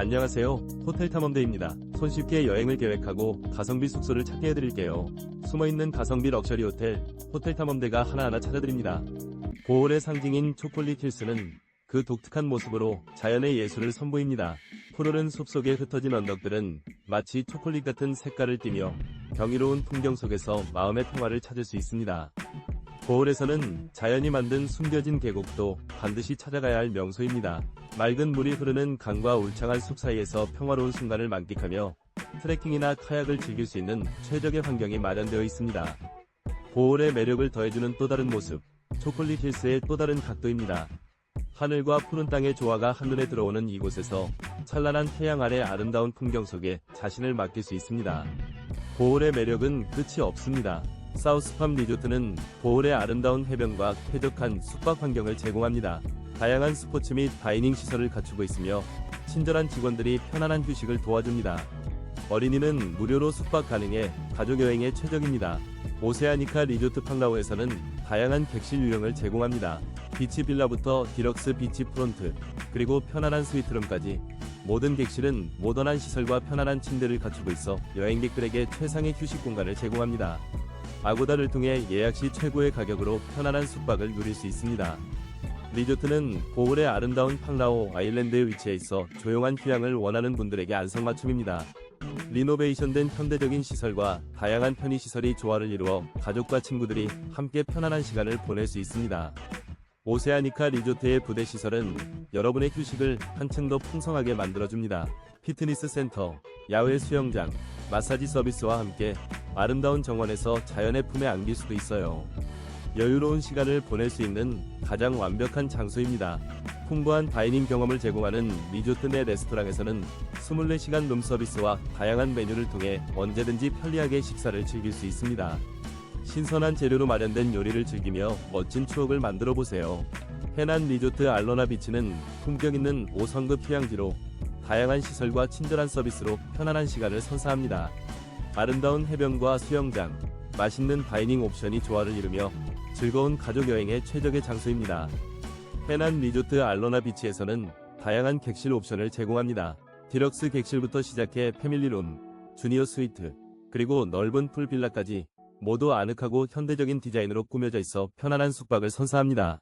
안녕하세요. 호텔 탐험대입니다. 손쉽게 여행을 계획하고 가성비 숙소를 찾게 해드릴게요. 숨어있는 가성비 럭셔리 호텔, 호텔 탐험대가 하나하나 찾아드립니다. 보홀의 상징인 초콜릿 힐스는 그 독특한 모습으로 자연의 예술을 선보입니다. 푸르른 숲속에 흩어진 언덕들은 마치 초콜릿 같은 색깔을 띠며 경이로운 풍경 속에서 마음의 평화를 찾을 수 있습니다. 보홀에서는 자연이 만든 숨겨진 계곡도 반드시 찾아가야 할 명소입니다. 맑은 물이 흐르는 강과 울창한 숲 사이에서 평화로운 순간을 만끽하며 트레킹이나 카약을 즐길 수 있는 최적의 환경이 마련되어 있습니다. 보홀의 매력을 더해주는 또 다른 모습, 초콜릿 힐스의 또 다른 각도입니다. 하늘과 푸른 땅의 조화가 한눈에 들어오는 이곳에서 찬란한 태양 아래 아름다운 풍경 속에 자신을 맡길 수 있습니다. 보홀의 매력은 끝이 없습니다. 사우스팜 리조트는 보홀의 아름다운 해변과 쾌적한 숙박 환경을 제공합니다. 다양한 스포츠 및 다이닝 시설을 갖추고 있으며 친절한 직원들이 편안한 휴식을 도와줍니다. 어린이는 무료로 숙박 가능해 가족 여행에 최적입니다. 오세아니카 리조트 팡라오에서는 다양한 객실 유형을 제공합니다. 비치 빌라부터 디럭스 비치 프론트, 그리고 편안한 스위트룸까지 모든 객실은 모던한 시설과 편안한 침대를 갖추고 있어 여행객들에게 최상의 휴식 공간을 제공합니다. 아고다를 통해 예약 시 최고의 가격으로 편안한 숙박을 누릴 수 있습니다. 리조트는 보홀의 아름다운 팡라오 아일랜드에 위치해 있어 조용한 휴양을 원하는 분들에게 안성맞춤입니다. 리노베이션된 현대적인 시설과 다양한 편의시설이 조화를 이루어 가족과 친구들이 함께 편안한 시간을 보낼 수 있습니다. 오세아니카 리조트의 부대 시설은 여러분의 휴식을 한층 더 풍성하게 만들어줍니다. 피트니스 센터, 야외 수영장, 마사지 서비스와 함께 아름다운 정원에서 자연의 품에 안길 수도 있어요. 여유로운 시간을 보낼 수 있는 가장 완벽한 장소입니다. 풍부한 다이닝 경험을 제공하는 리조트 내 레스토랑에서는 24시간 룸 서비스와 다양한 메뉴를 통해 언제든지 편리하게 식사를 즐길 수 있습니다. 신선한 재료로 마련된 요리를 즐기며 멋진 추억을 만들어 보세요. 해난 리조트 알로나 비치는 품격 있는 5성급 휴양지로 다양한 시설과 친절한 서비스로 편안한 시간을 선사합니다. 아름다운 해변과 수영장, 맛있는 다이닝 옵션이 조화를 이루며 즐거운 가족 여행의 최적의 장소입니다. 해난 리조트 알로나 비치에서는 다양한 객실 옵션을 제공합니다. 디럭스 객실부터 시작해 패밀리룸, 주니어 스위트, 그리고 넓은 풀빌라까지 모두 아늑하고 현대적인 디자인으로 꾸며져 있어 편안한 숙박을 선사합니다.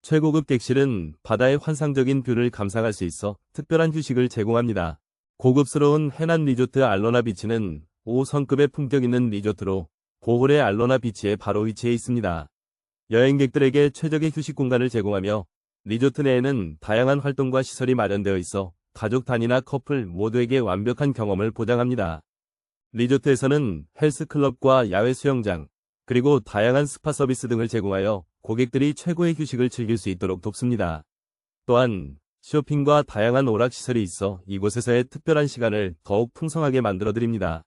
최고급 객실은 바다의 환상적인 뷰를 감상할 수 있어 특별한 휴식을 제공합니다. 고급스러운 해난 리조트 알로나 비치는 5성급의 품격 있는 리조트로 보홀의 알로나 비치에 바로 위치해 있습니다. 여행객들에게 최적의 휴식 공간을 제공하며 리조트 내에는 다양한 활동과 시설이 마련되어 있어 가족 단위나 커플 모두에게 완벽한 경험을 보장합니다. 리조트에서는 헬스클럽과 야외 수영장, 그리고 다양한 스파 서비스 등을 제공하여 고객들이 최고의 휴식을 즐길 수 있도록 돕습니다. 또한 쇼핑과 다양한 오락시설이 있어 이곳에서의 특별한 시간을 더욱 풍성하게 만들어드립니다.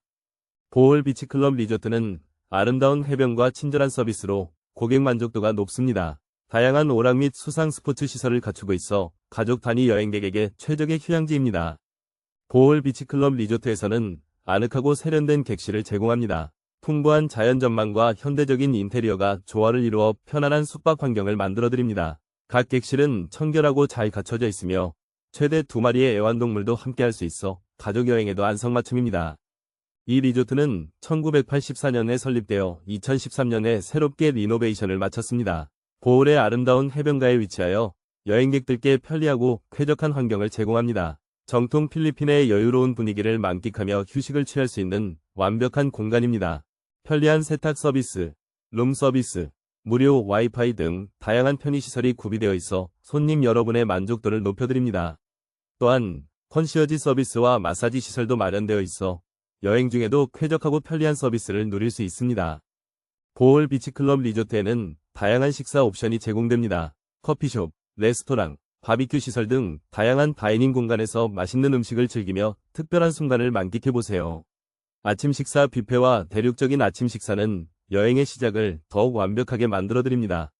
보홀 비치클럽 리조트는 아름다운 해변과 친절한 서비스로 고객 만족도가 높습니다. 다양한 오락 및 수상 스포츠 시설을 갖추고 있어 가족 단위 여행객에게 최적의 휴양지입니다. 보홀 비치클럽 리조트에서는 아늑하고 세련된 객실을 제공합니다. 풍부한 자연 전망과 현대적인 인테리어가 조화를 이루어 편안한 숙박 환경을 만들어드립니다. 각 객실은 청결하고 잘 갖춰져 있으며 최대 두 마리의 애완동물도 함께할 수 있어 가족 여행에도 안성맞춤입니다. 이 리조트는 1984년에 설립되어 2013년에 새롭게 리노베이션을 마쳤습니다. 보홀의 아름다운 해변가에 위치하여 여행객들께 편리하고 쾌적한 환경을 제공합니다. 정통 필리핀의 여유로운 분위기를 만끽하며 휴식을 취할 수 있는 완벽한 공간입니다. 편리한 세탁 서비스, 룸 서비스, 무료 와이파이 등 다양한 편의시설이 구비되어 있어 손님 여러분의 만족도를 높여드립니다. 또한 컨시어지 서비스와 마사지 시설도 마련되어 있어 여행 중에도 쾌적하고 편리한 서비스를 누릴 수 있습니다. 보홀 비치클럽 리조트에는 다양한 식사 옵션이 제공됩니다. 커피숍, 레스토랑, 바비큐 시설 등 다양한 다이닝 공간에서 맛있는 음식을 즐기며 특별한 순간을 만끽해보세요. 아침 식사 뷔페와 대륙적인 아침 식사는 여행의 시작을 더욱 완벽하게 만들어드립니다.